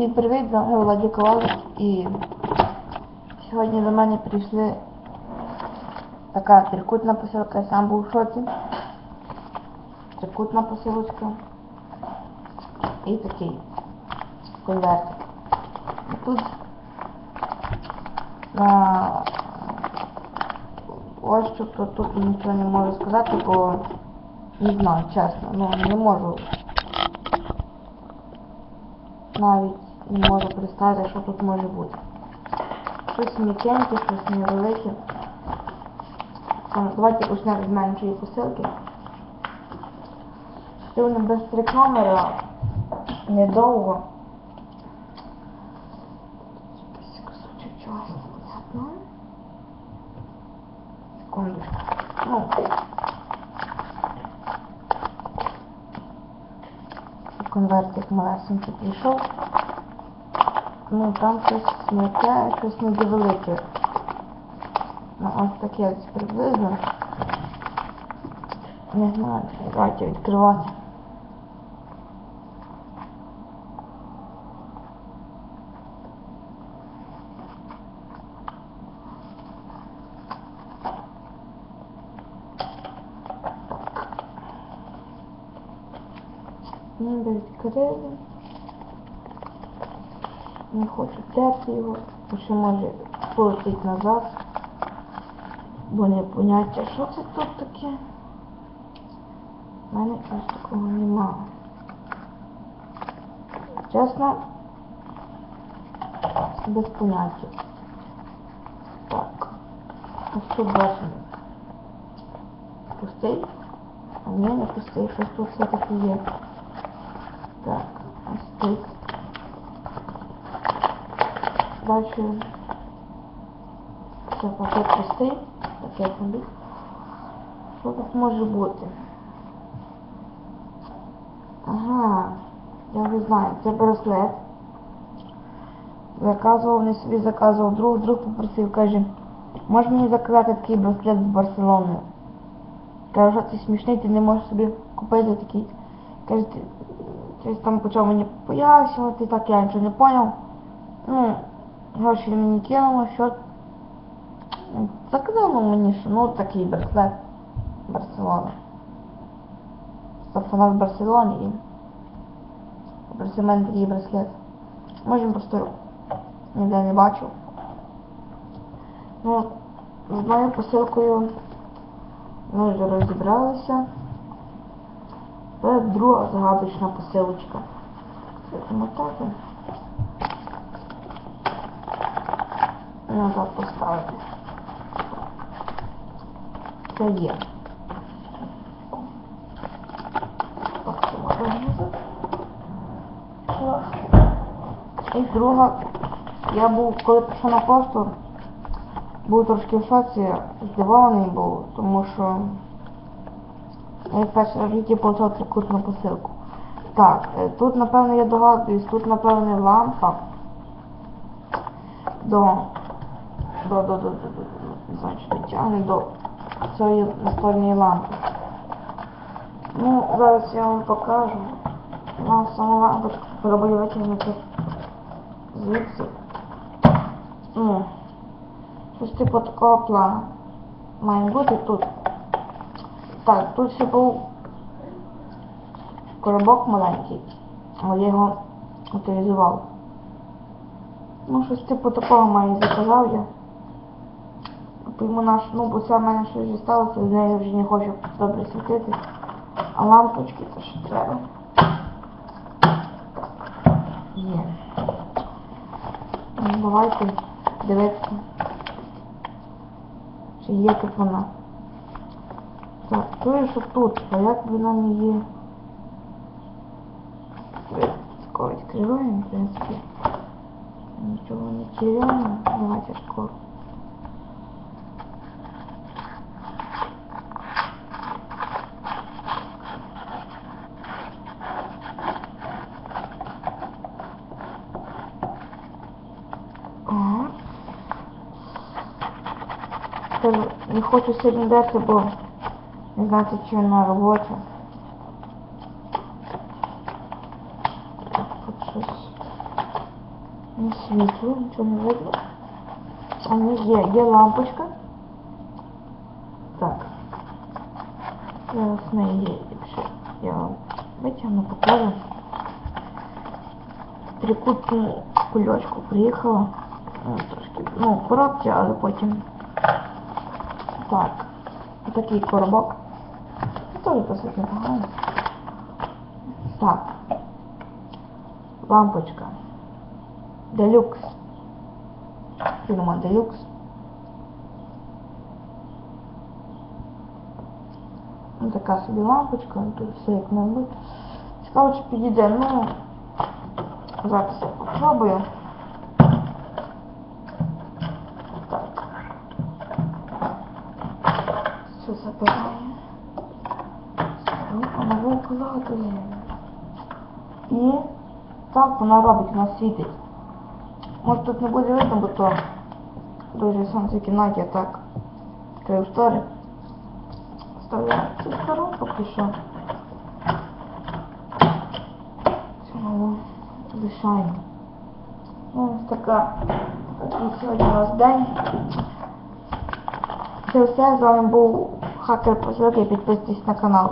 Всім привіт, з вами Владі Ковалик і сьогодні до мене прийшли така трикутна посилка, я сам був в шоці. Трикутна посилочка і такий конвертик. Тут на ось що то тут нічого не можу сказати, бо не знаю, чесно, ну не можу навіть не можу представити, що тут може бути. Щось м'якеньке, щось невелике. Давайте почнемо з меншої посилки. Сьогодні без три камери, недовго. Секундочку. Ну. Конвертик малесенький прийшов. Ну, там щось м'яке, щось невелике. Ну, ось таке ось приблизно. Не знаю, давайте відкривати. Ніби відкрили. Не хочу терти його, ще може полетить назад. Бо не поняття, що це тут таке. У мене ось такого немає. Чесно, без поняття. Так. Ось тут бачимо. Пустий. А ні, не пустий, щось тут все-таки є. Так, ось тут. Бачу, що пакет пустий, пакет не Що тут може бути? Ага, я вже знаю, це браслет. Заказував, не собі заказував, друг, друг попросив, каже, можеш мені заказати такий браслет з Барселони? Каже, що ти смішний, ти не можеш собі купити такий. Каже, ти щось там почав мені пояснювати, так я нічого не поняв. Ну, гроші мені кинуло, що заказало мені, що ну такий браслет Барселона. Сафона в Барселоні і попросив мене такий браслет. Може він просто ніде не бачив. Ну, з моєю посилкою ми вже розібралися. Це друга загадочна посилочка. Це мотати. Так поставити. Це є. І друга, я був, коли пішов на пошту, був трошки в шоці, здивований був, тому що я раз в житті отримав трикутну посилку. Так, е, тут, напевно, я догадуюсь, тут, напевно, лампа до, до, до, до, не знаю, чи дотягне до цієї настольної лампи. Ну, зараз я вам покажу. Вам саму лампочку спробую витягнути звідси. Ну, щось типу такого плану. Має бути тут. Так, тут ще був коробок маленький, але я його утилізував. Ну, щось типу такого має заказав я. Пойму наш, ну, бо це в мене щось вже сталося, з нею вже не хочу добре світити. А лампочки то ще треба. Є. Ну, давайте дивитися. Чи є тут вона. Так, то що тут, а як вона не є? Скоро відкриваємо, в принципі. Нічого не теряємо. Давайте скоро. Кажу, не хочу сьогодні дати, бо не знати, чи вона робоча. Так, тут щось Не світло, нічого не видно. А ні, є, є лампочка. Так. Зараз в неї є, я вам витягну, покажу. Трикутну кульочку приїхала. Ну, трошки, ну, коробці, але потім. Так. Отакий коробок. Теж досить непогано. Так. Лампочка. Делюкс. Фірма Делюкс. Ну, така собі лампочка, тут все як має бути. Цікаво, чи підійде, ну зараз я Що забирає? Ну, вона викладує. І так вона робить, вона світить. Може тут не буде видно, бо то дуже сонце кімнаті, а так відкрив штори. Вставляю цю стару поки що. Цього лишаємо. Ну, ось така. Такий сьогодні у нас день. Це все. З вами був хакер Позилки. Підписуйтесь на канал.